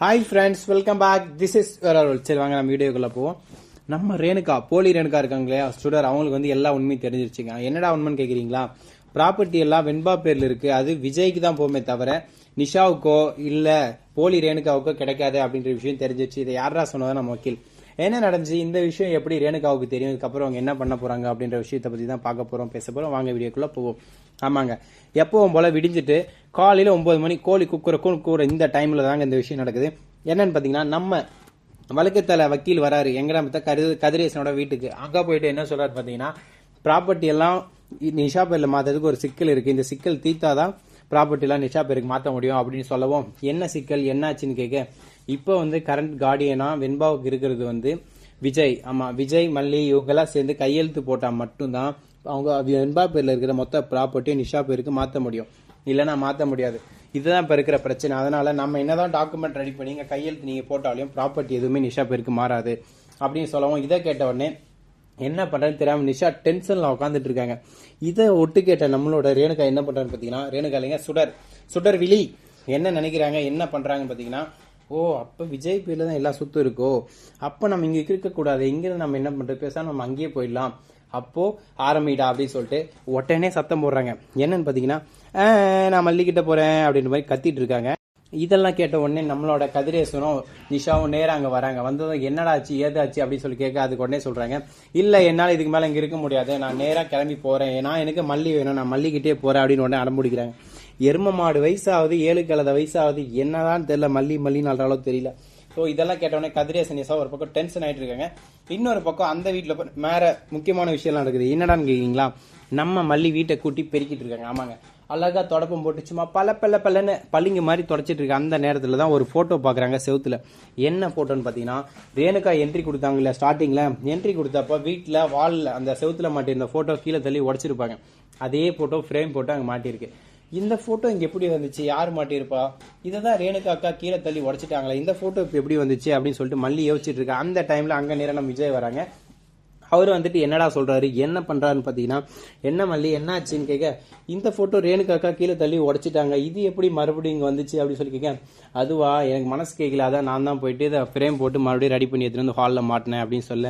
Hi friends welcome back this is சரி வாங்க நம்ம வீடியோக்குள்ள போவோம். நம்ம ரேணுகா போலி ரேணுகா இருக்காங்க இல்லையா ஸ்டூடர் அவங்களுக்கு வந்து எல்லா உண்மையும் தெரிஞ்சிருச்சுங்க. என்னடா உண்மைன்னு கேக்குறீங்களா? ப்ராப்பர்ட்டி எல்லாம் வெண்பா பேர்ல இருக்கு. அது விஜய்க்கு தான் போமே தவிர நிஷாவுக்கோ இல்ல போலி ரேணுகாவுக்கோ கிடைக்காது அப்படின்ற விஷயம் தெரிஞ்சிருச்சு. இதை யாரா சொன்னதான் நம்ம வக்கீல். என்ன நடந்துச்சு? இந்த விஷயம் எப்படி ரேணுகாவுக்கு தெரியும்? இதுக்கப்புறம் அவங்க என்ன பண்ண போறாங்க? அப்படின்ற விஷயத்தை பத்தி தான் பார்க்க போறோம் பேச போறோம். வாங்க வீடியோக்குள்ள போவோம். ஆமாங்க. எப்பவும் போல விடிஞ்சிட்டு காலையில ஒன்பது மணி கோழி குக்குற கூற இந்த டைம்ல தாங்க இந்த விஷயம் நடக்குது. என்னன்னு பாத்தீங்கன்னா நம்ம வழக்குத்தலை வக்கீல் வராரு எங்கடா நம்ம கரு கதிரேசனோட வீட்டுக்கு. அங்க போயிட்டு என்ன சொல்றாரு பாத்தீங்கன்னா ப்ராப்பர்ட்டி எல்லாம் நிஷா பேர்ல மாத்ததுக்கு ஒரு சிக்கல் இருக்கு. இந்த சிக்கல் தீர்த்தாதான் ப்ராப்பர்ட்டி எல்லாம் நிஷா பேருக்கு மாத்த முடியும் அப்படின்னு சொல்லவும். என்ன சிக்கல்? என்னாச்சுன்னு கேட்க இப்போ வந்து கரண்ட் கார்டியனா வெண்பாவுக்கு இருக்கிறது வந்து விஜய். ஆமா விஜய் மல்லி இவங்கெல்லாம் சேர்ந்து கையெழுத்து போட்டா மட்டும்தான் அவங்க வெண்பா பேர்ல இருக்கிற மொத்த ப்ராப்பர்ட்டியும் நிஷா பேருக்கு மாத்த முடியும். இல்லைன்னா மாற்ற முடியாது. இதுதான் இப்போ இருக்கிற பிரச்சனை. அதனால நம்ம என்னதான் டாக்குமெண்ட் ரெடி பண்ணி இங்கே கையெழுத்து நீங்க போட்டாலையும் ப்ராப்பர்ட்டி எதுவுமே நிஷா பேருக்கு மாறாது. அப்படின்னு சொல்லவும் இதை கேட்ட உடனே என்ன பண்ணுறதுன்னு தெரியாம நிஷா டென்ஷன்ல உட்காந்துட்டு இருக்காங்க. இதை ஒட்டு கேட்ட நம்மளோட ரேணுகா என்ன பண்றான்னு பாத்தீங்கன்னா ரேணுகா இல்லைங்க சுடர். சுடர் விழி. என்ன நினைக்கிறாங்க என்ன பண்ணுறாங்கன்னு பாத்தீங்கன்னா ஓ அப்போ விஜய் பேர்ல தான் எல்லா சொத்தும் இருக்கோ? அப்போ நம்ம இங்கே இருக்கக்கூடாது இங்கேருந்து நம்ம என்ன பண்ணுறது பேசாம நம்ம அங்கேயே போயிடலாம். அப்போ ஆரம்பிடா அப்படின்னு சொல்லிட்டு உடனே சத்தம் போடுறாங்க. என்னன்னு பார்த்தீங்கன்னா நான் மல்லிக்கிட்ட போறேன் அப்படின்ற மாதிரி கத்திட்டு இருக்காங்க. இதெல்லாம் கேட்ட உடனே நம்மளோட கதிரேசனும் நிஷாவும் நேராக அங்கே வராங்க. வந்ததும் என்னடா ஆச்சு? ஏதாச்சு? அப்படின்னு சொல்லி கேட்க அதுக்கு உடனே சொல்றாங்க. இல்லை என்னால் இதுக்கு மேலே இங்கே இருக்க முடியாது. நான் நேராக கிளம்பி போறேன். ஏன்னா எனக்கு மல்லி வேணும். நான் மல்லிகிட்டே போறேன் அப்படின்னு உடனே அடம்பிடிக்கிறாங்க எரும மாடு வயசாகுது ஏழு கலத வயசாகுது என்னதான் தெரியல மல்லி மல்லின்னு நாளாலோ தெரியல. ஸோ இதெல்லாம் கேட்டவொடனே கதிரேசன் நிஷா ஒரு பக்கம் டென்ஷன் ஆகிட்டு இருக்காங்க. இன்னொரு பக்கம் அந்த வீட்டில் வேற முக்கியமான விஷயம்லாம் நடக்குது. என்னடான்னு கேட்குறீங்களா நம்ம மல்லி வீட்டை கூட்டி பெருக்கிட்டு இருக்காங்க. ஆமாங்க. அழகா தொடப்பம் போட்டு சும்மா பல பல பலன்னு பளிங்கு மாதிரி தொடச்சிட்டு இருக்க அந்த நேரத்தில் தான் ஒரு ஃபோட்டோ பார்க்குறாங்க செவுத்தில். என்ன ஃபோட்டோன்னு பார்த்தீங்கன்னா ரேணுகா என்ட்ரி கொடுத்தாங்க ஸ்டார்டிங்கில் என்ட்ரி கொடுத்தப்ப வீட்டில் வாலில் அந்த செவுத்தில் மாட்டியிருந்த ஃபோட்டோ கீழே தள்ளி உடைச்சிருப்பாங்க. அதே ஃபோட்டோ ஃப்ரேம் போட்டு அங்கே மாட்டியிருக்கு. இந்த போட்டோ இங்க எப்படி வந்துச்சு? யார் மாட்டியிருப்பா? இதை தான் ரேணுகா அக்கா கீழே தள்ளி உடச்சிட்டாங்களே. இந்த போட்டோ இப்போ எப்படி வந்துச்சு? அப்படின்னு சொல்லிட்டு மல்லி யோசிச்சுட்டு இருக்கா. அந்த டைம்ல அங்க நேரம் நம்ம விஜய் வராங்க. அவர் வந்துட்டு என்னடா சொல்றாரு என்ன பண்றாருன்னு பாத்தீங்கன்னா என்ன மல்லி என்ன ஆச்சுன்னு கேட்க இந்த போட்டோ ரேணுக்காக்கா கீழே தள்ளி உடைச்சிட்டாங்க இது எப்படி மறுபடியும் இங்கே வந்துச்சு? அப்படின்னு சொல்லி கேட்க அதுவா எனக்கு மனசு கேட்கல அதான் நான் தான் போயிட்டு இதை ஃப்ரேம் போட்டு மறுபடியும் ரெடி பண்ணி எடுத்துட்டு வந்து ஹாலில் மாட்டினேன் அப்படின்னு சொல்ல.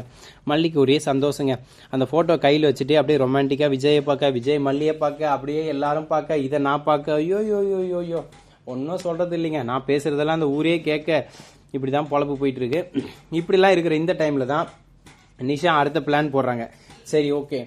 மல்லிக்கு ஒரே சந்தோஷங்க. அந்த போட்டோ கையில் வச்சுட்டு அப்படியே ரொமான்டிக்காக விஜயை பார்க்க விஜய் மல்லியை பார்க்க அப்படியே எல்லாரும் பார்க்க இதை நான் பார்க்க ஐயோ யோ யோ யோ யோ ஒன்றும் சொல்கிறது இல்லைங்க. நான் பேசுகிறதெல்லாம் அந்த ஊரே கேட்க இப்படி தான் பொழப்பு போயிட்டுருக்கு இப்படிலாம் இருக்கிற இந்த டைமில் தான் நிஷா அடுத்த பிளான் போடுறாங்க. சரி ஓகே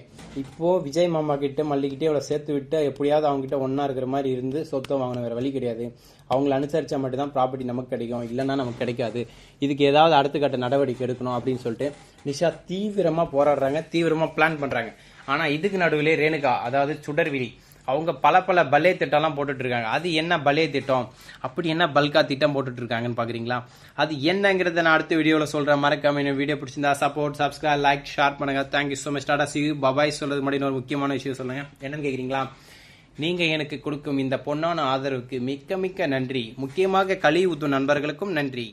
இப்போ விஜய் மாமா கிட்ட மல்லிக்கிட்டே அவளை சேர்த்து விட்டு எப்படியாவது அவங்க கிட்ட ஒன்னா இருக்கிற மாதிரி இருந்து சொத்தை வாங்கின வேற வழி கிடையாது. அவங்கள அனுசரிச்சா மட்டும்தான் ப்ராப்பர்ட்டி நமக்கு கிடைக்கும். இல்லைன்னா நமக்கு கிடைக்காது. இதுக்கு ஏதாவது அடுத்த கட்ட நடவடிக்கை எடுக்கணும் அப்படின்னு சொல்லிட்டு நிஷா தீவிரமா போராடுறாங்க தீவிரமா பிளான் பண்றாங்க. ஆனா இதுக்கு நடுவிலே ரேணுகா அதாவது சுடர்விழி அவங்க பல பல பலே திட்டம்லாம் போட்டுட்ருக்காங்க. அது என்ன பலே திட்டம்? அப்படி என்ன பல்கா திட்டம் போட்டுட்ருக்காங்கன்னு இருக்காங்கன்னு அது என்னங்கிறத நான் அடுத்த வீடியோவில் சொல்கிறேன் மறக்காம என்ன வீடியோ பிடிச்சிருந்தா சப்போர்ட் சப்ஸ்கிரைப் லைக் ஷேர் பண்ணுங்கள் thank you so much tata C bye bye சொல்கிறது முன்னாடி ஒரு முக்கியமான விஷயம் சொல்லுங்கள் என்னன்னு கேட்குறீங்களா நீங்கள் எனக்கு கொடுக்கும் இந்த பொன்னான ஆதரவுக்கு மிக்க மிக்க நன்றி. முக்கியமாக கழிவுத்து நண்பர்களுக்கும் நன்றி.